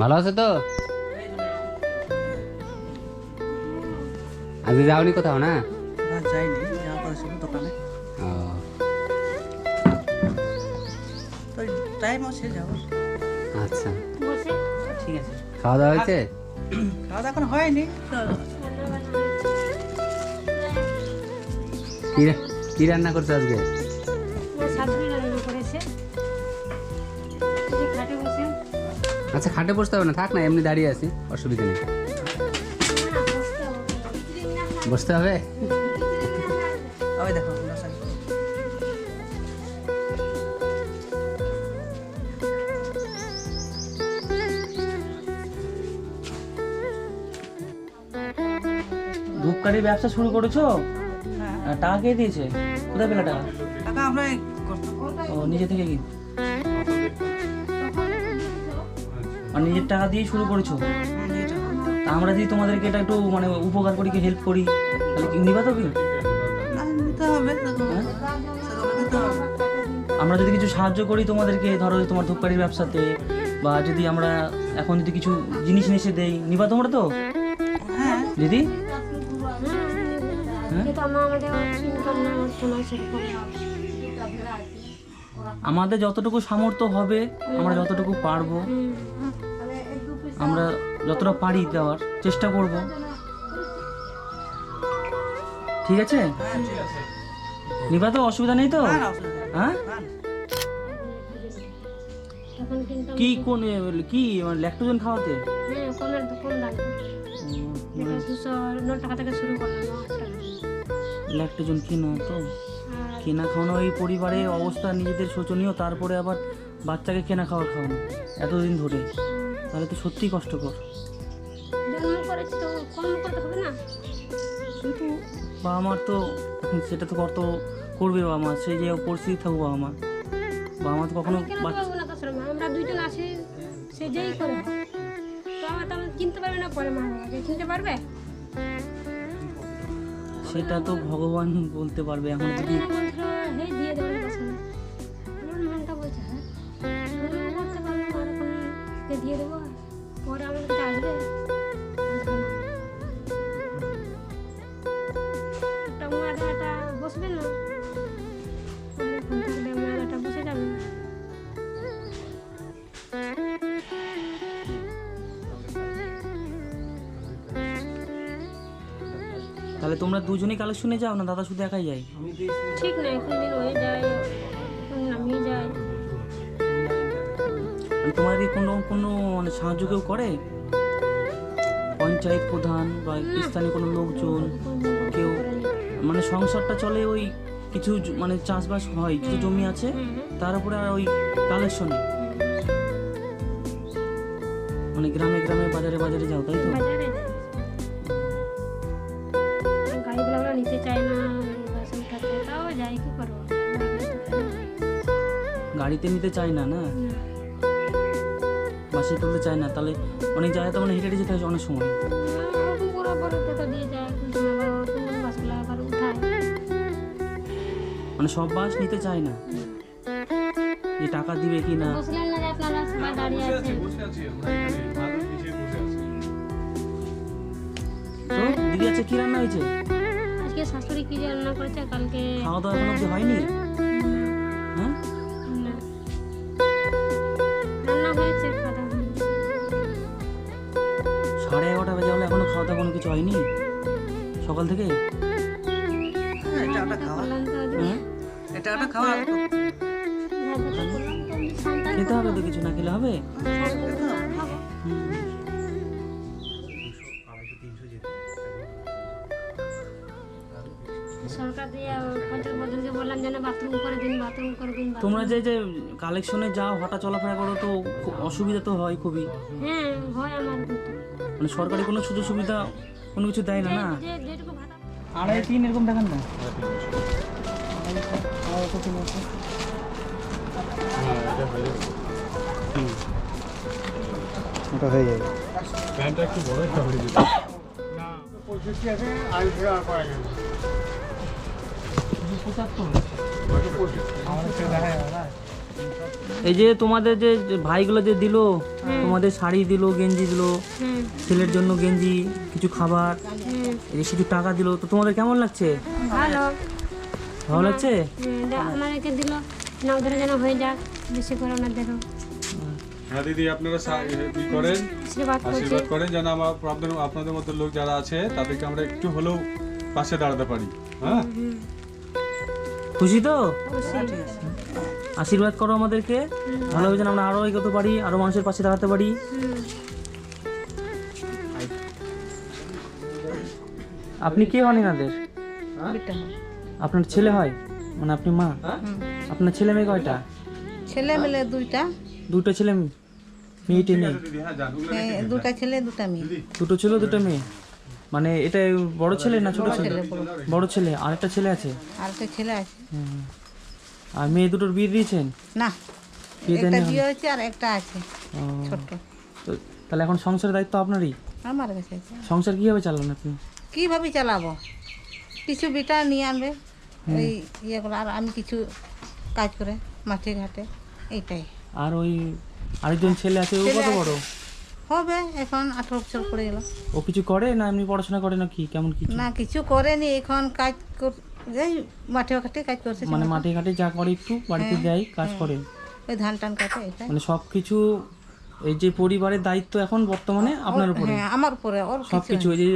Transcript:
ভালো আছে তো? আজকে যাওনি কোথাও না? যাইনি দোকানে। টাইম আছে যাব। আচ্ছা। ঠিক আছে। খাওয়া দাওয়া হয়েছে? খাওয়া দাওয়া এখন হয়নি। কি রান্না করছ আজকে? শাশুড়ি রান্না করেছে। খাটে বসে। আচ্ছা খাটে বসতে হবে না থাক না এমনি দাঁড়িয়ে আছি অসুবিধা নেই। বসতে হবে। দেখো ধূপকাঠির ব্যবসা শুরু করেছ? হ্যাঁ। আর টাকা কে দিয়েছে? কোথায় পেলে টাকা? টাকা আমরা ও নিজে থেকে কি? আর নিজের টাকা দিয়ে শুরু করেছ? হ্যাঁ। তা আমরা যদি তোমাদেরকে এটা একটু মানে উপকার করি কি হেল্প করি তাহলে কি নিবা তো কি হ্যাঁ? আমরা যদি কিছু সাহায্য করি তোমাদেরকে ধরো তোমার ধূপকাঠির ব্যবসাতে বা যদি আমরা এখন যদি কিছু জিনিস এসে দেই নিবা তোমরা তো? হ্যাঁ। দিদি? আমাদের সেরকম আমাদের যতটুকু সামর্থ্য হবে আমরা যতটুকু পারব। আমরা যতটা পারি দেওয়ার চেষ্টা করব। ঠিক আছে? নিবা তো অসুবিধা নেই তো। হ্যাঁ? কি কোন কি মানে ল্যাকটোজেন খাওয়াতে? হ্যাঁ কমের কম দাম যেটা দুশো ন টাকা থেকে শুরু করলাম ন টাকা ল্যাকটোজেন কিনা তো? কেনা খাওয়ানো এই পরিবারের অবস্থা নিজেদের শোচনীয় তারপরে আবার বাচ্চাকে কেনা খাওয়া খাওয়ানো এতদিন ধরে। তাহলে তো সত্যিই কষ্টকর। কিন্তু বাবা মার তো সেটা তো কত করবে বাবা মা সেই যে পরিস্থিতি থাকব বাবা মা বাবা মা তো কখনো আমরা দুইজন আছি সে যেই করে। হোক। তো আমার তো আমার কিনতে পারবে না পরে মা বাবাকে। কিনতে পারবে? সেটা তো ভগবান বলতে পারবে এখন যদি আমার দিয়ে দেবো? তাহলে তোমরা দুজনেই কালেকশনে যাও না দাদা শুধু একাই যায়? ঠিক নাই কোন দিন নামিয়ে যায় মানে তোমার কি কোনো কোনো মানে সাহায্য কেউ করে? পঞ্চায়েত প্রধান বা স্থানীয় কোনো লোকজন কেউ? মানে সংসারটা চলে ওই কিছু মানে চাষবাস হয় কিছু জমি আছে তার উপরে আর ওই কালেকশনে? মানে গ্রামে গ্রামে বাজারে বাজারে যাও তাই তো? কি করব? গাড়িতে নিতে চায় না না? বাসে তুলতে চায় না তাহলে অনেক জায়গায় তো মানে হেঁটে যেতে হয় অনেক সময়। মানে সব বাস নিতে চায় না। যে টাকা দিবে কি না? দিদি আছে কি রান্না হয়েছে? আজকে শাশুড়ি কি রান্না করেছে কালকে খাওয়া দাওয়া এখনও অব্দি হয়নি? হ্যাঁ? রান্না হয়েছে খাওয়া সাড়ে এগারোটা বেজে হলে এখনও খাওয়া দাওয়া কোনো কিছু হয়নি? সকাল থেকে? হ্যাঁ, এটা একটা খাওয়া। হ্যাঁ? খেতে হবে তো কিছু না খেলে হবে? সরকার দিয়ে পঞ্চায়েত প্রধানকে বললাম যেন বাথরুম করে দিন বাথরুম করে দিন তোমরা যে যে কালেকশনে যাও হাঁটা চলাফেরা করো তো খুব অসুবিধা তো হয় খুবই। হ্যাঁ হয় আমার মানে সরকারি কোনো সুযোগ সুবিধা কোনো কিছু দেয় না না? আড়াই তিন এরকম দেখান না? ওটা হয়ে যাবে। এই যে তোমাদের যে ভাইগুলো যে দিলো তোমাদের শাড়ি দিলো গেঞ্জি দিলো হুম। ছেলের জন্য গেঞ্জি কিছু খাবার হুম। এই যে কিছু টাকা দিলো তো তোমাদের কেমন লাগছে? ভালো। ভালো লাগছে? আমাদেরকে দিল না ওদের যেন হয়ে যাক বেশি করে ওনাদেরও হ্যাঁ দিদি আপনারা করেন? আশীর্বাদ আশীর্বাদ করেন যেন আমার আপনাদের আপনাদের মতো লোক যারা আছে তাদেরকে আমরা একটু হলেও পাশে দাঁড়াতে পারি। হ্যাঁ? খুশি তো? আশীর্বাদ করো আমাদেরকে। ভালোভাবে যেন আমরা আরও এগোতে পারি আরও মানুষের পাশে দাঁড়াতে পারি। আপনি কে হন এনাদের? আপনার ছেলে হয়? মানে আপনি মা? আপনার ছেলে মেয়ে কয়টা? ছেলে মেলে দুইটা। দুটো ছেলে মেয়ে? মেয়েটি নেই। হ্যাঁ দুটা ছেলে দুটা মেয়ে। দুটো ছেলে দুটো মেয়ে? মানে এটা বড় ছেলে না ছোট ছেলে? বড় ছেলে আরেকটা ছেলে আছে? আর একটা ছেলে আছে। আর মেয়ে দুটোর বিয়ে দিয়েছেন? না বিয়ে একটা বিয়ে হয়েছে আর একটা আছে ছোট তো তাহলে এখন সংসারের দায়িত্ব আপনারই? আমার কাছে আছে। সংসার কীভাবে চালান আপনি? কীভাবে চালাবো? কিছু বিটা নিয়ে আনবে ওই ইয়েগুলো আর আমি কিছু কাজ করে মাঠে ঘাটে এইটাই। আর ওই আরেকজন ছেলে আছে ও কত বড়? হবে এখন আঠারো বছর পড়ে গেল। ও কিছু করে না এমনি পড়াশোনা করে না কি? কেমন কি না কিছু করেনি এখন কাজ কর- এই মাঠে ঘাটে কাজ করছে মানে মাঠে ঘাটে যা করে একটু বাড়িতে যাই কাজ করে। ওই ধান টান কাটে মানে সব কিছু এই যে পরিবারের দায়িত্ব এখন বর্তমানে আপনার উপরে। হ্যাঁ আমার উপরে সব কিছু ওই যে